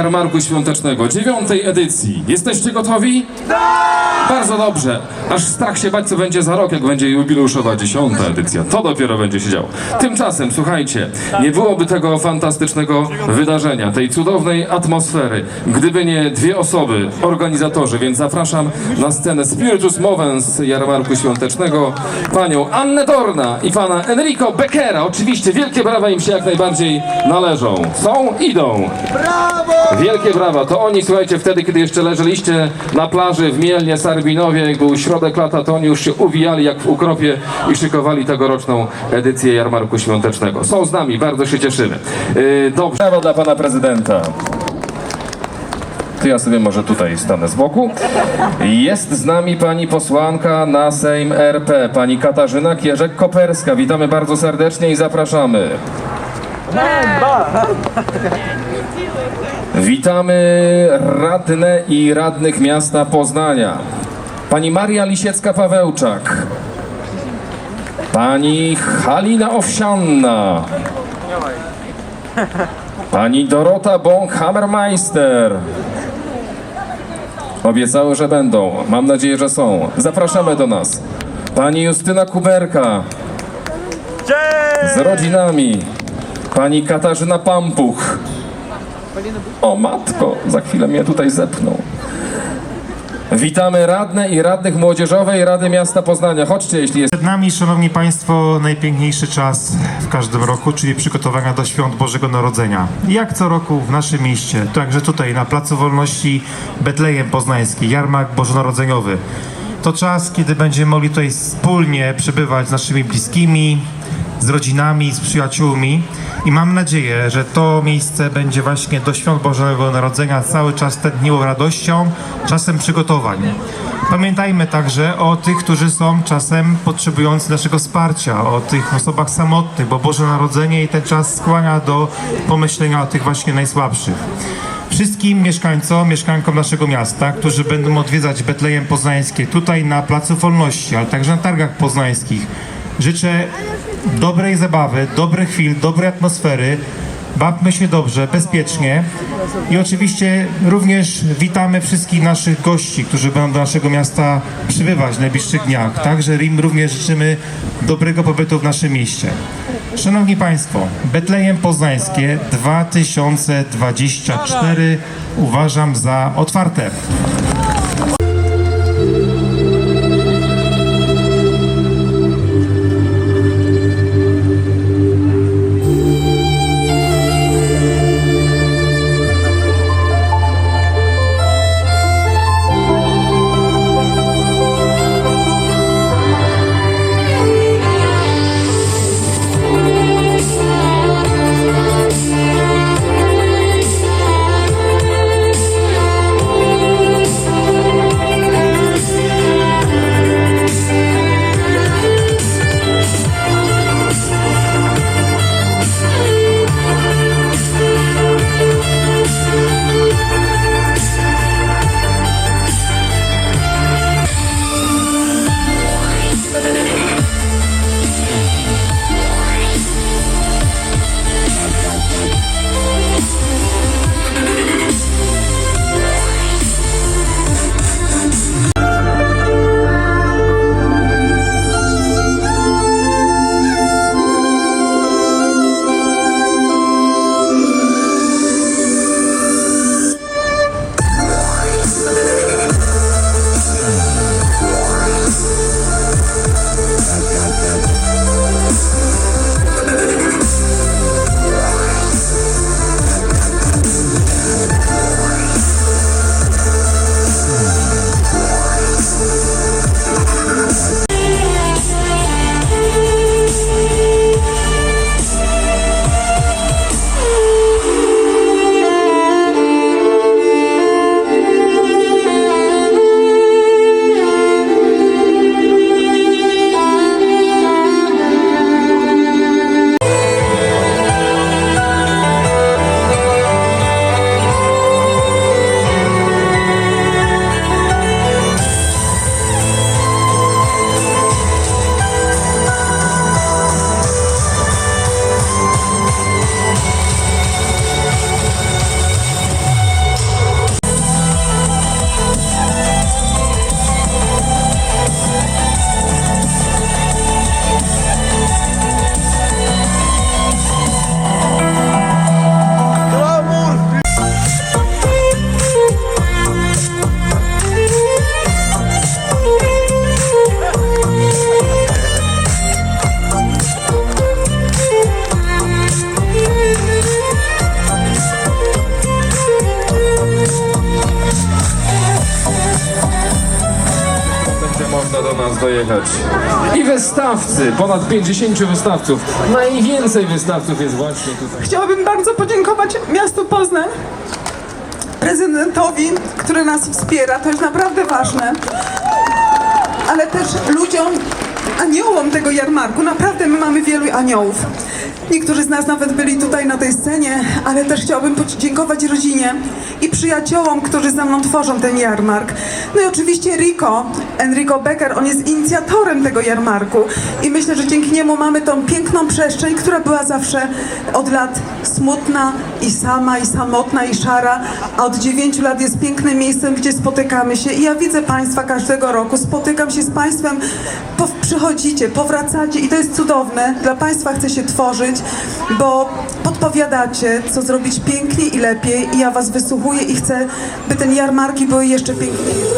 Jarmarku Świątecznego, dziewiątej edycji. Jesteście gotowi? Bardzo dobrze. Aż strach się bać, co będzie za rok, jak będzie jubileuszowa dziesiąta edycja. To dopiero będzie się działo. Tymczasem, słuchajcie, nie byłoby tego fantastycznego wydarzenia, tej cudownej atmosfery, gdyby nie dwie osoby, organizatorzy, więc zapraszam na scenę Spiritus Movens Jarmarku Świątecznego, panią Annę Dorna i pana Enrico Beckera. Oczywiście wielkie brawa im się jak najbardziej należą. Są, idą. Wielkie brawa, to oni, słuchajcie, wtedy, kiedy jeszcze leżeliście na plaży w Mielnie, Sarbinowie, jak był środek lata, to oni już się uwijali jak w ukropie i szykowali tegoroczną edycję Jarmarku Świątecznego. Są z nami, bardzo się cieszymy. Yy, dobrze, brawo dla pana prezydenta. To ja sobie może tutaj stanę z boku. Jest z nami pani posłanka na Sejm RP, pani Katarzyna Kierzek-Koperska. Witamy bardzo serdecznie i zapraszamy. Witamy radne i radnych miasta Poznania. Pani Maria Lisiecka-Pawełczak. Pani Halina Owsianna. Pani Dorota Bąk-Hammermeister. Obiecały, że będą. Mam nadzieję, że są. Zapraszamy do nas. Pani Justyna Kuberka. Z rodzinami. Pani Katarzyna Pampuch. O matko, za chwilę mnie tutaj zepną. Witamy radne i radnych Młodzieżowej Rady Miasta Poznania. Chodźcie, jeśli jest. Przed nami, Szanowni Państwo, najpiękniejszy czas w każdym roku, czyli przygotowania do Świąt Bożego Narodzenia. Jak co roku w naszym mieście, także tutaj na Placu Wolności Betlejem Poznański, Jarmark Bożonarodzeniowy. To czas, kiedy będziemy mogli tutaj wspólnie przebywać z naszymi bliskimi, z rodzinami, z przyjaciółmi i mam nadzieję, że to miejsce będzie właśnie do Świąt Bożego Narodzenia cały czas tętniło radością, czasem przygotowań. Pamiętajmy także o tych, którzy są czasem potrzebujący naszego wsparcia, o tych osobach samotnych, bo Boże Narodzenie i ten czas skłania do pomyślenia o tych właśnie najsłabszych. Wszystkim mieszkańcom, mieszkankom naszego miasta, którzy będą odwiedzać Betlejem Poznańskie tutaj na Placu Wolności, ale także na targach poznańskich, życzę dobrej zabawy, dobrych chwil, dobrej atmosfery. Bawmy się dobrze, bezpiecznie i oczywiście również witamy wszystkich naszych gości, którzy będą do naszego miasta przybywać w najbliższych dniach. Także im również życzymy dobrego pobytu w naszym mieście. Szanowni Państwo, Betlejem Poznańskie 2024 uważam za otwarte. Nas dojechać. I wystawcy, ponad 50 wystawców. Najwięcej wystawców jest właśnie tutaj. Chciałabym bardzo podziękować miastu Poznań, prezydentowi, który nas wspiera. To jest naprawdę ważne. Ale też ludziom, aniołom tego jarmarku. Naprawdę my mamy wielu aniołów. Niektórzy z nas nawet byli tutaj na tej scenie, ale też chciałabym podziękować rodzinie i przyjaciołom, którzy ze mną tworzą ten jarmark. No i oczywiście Rico, Enrico Becker, on jest inicjatorem tego jarmarku i myślę, że dzięki niemu mamy tą piękną przestrzeń, która była zawsze od lat smutna i sama, i samotna, i szara, a od dziewięciu lat jest pięknym miejscem, gdzie spotykamy się i ja widzę Państwa każdego roku, spotykam się z Państwem, przychodzicie, powracacie i to jest cudowne. Dla Państwa chcę się tworzyć, bo podpowiadacie, co zrobić piękniej i lepiej i ja Was wysłuchuję i chcę, by ten jarmarki były jeszcze piękniejsze.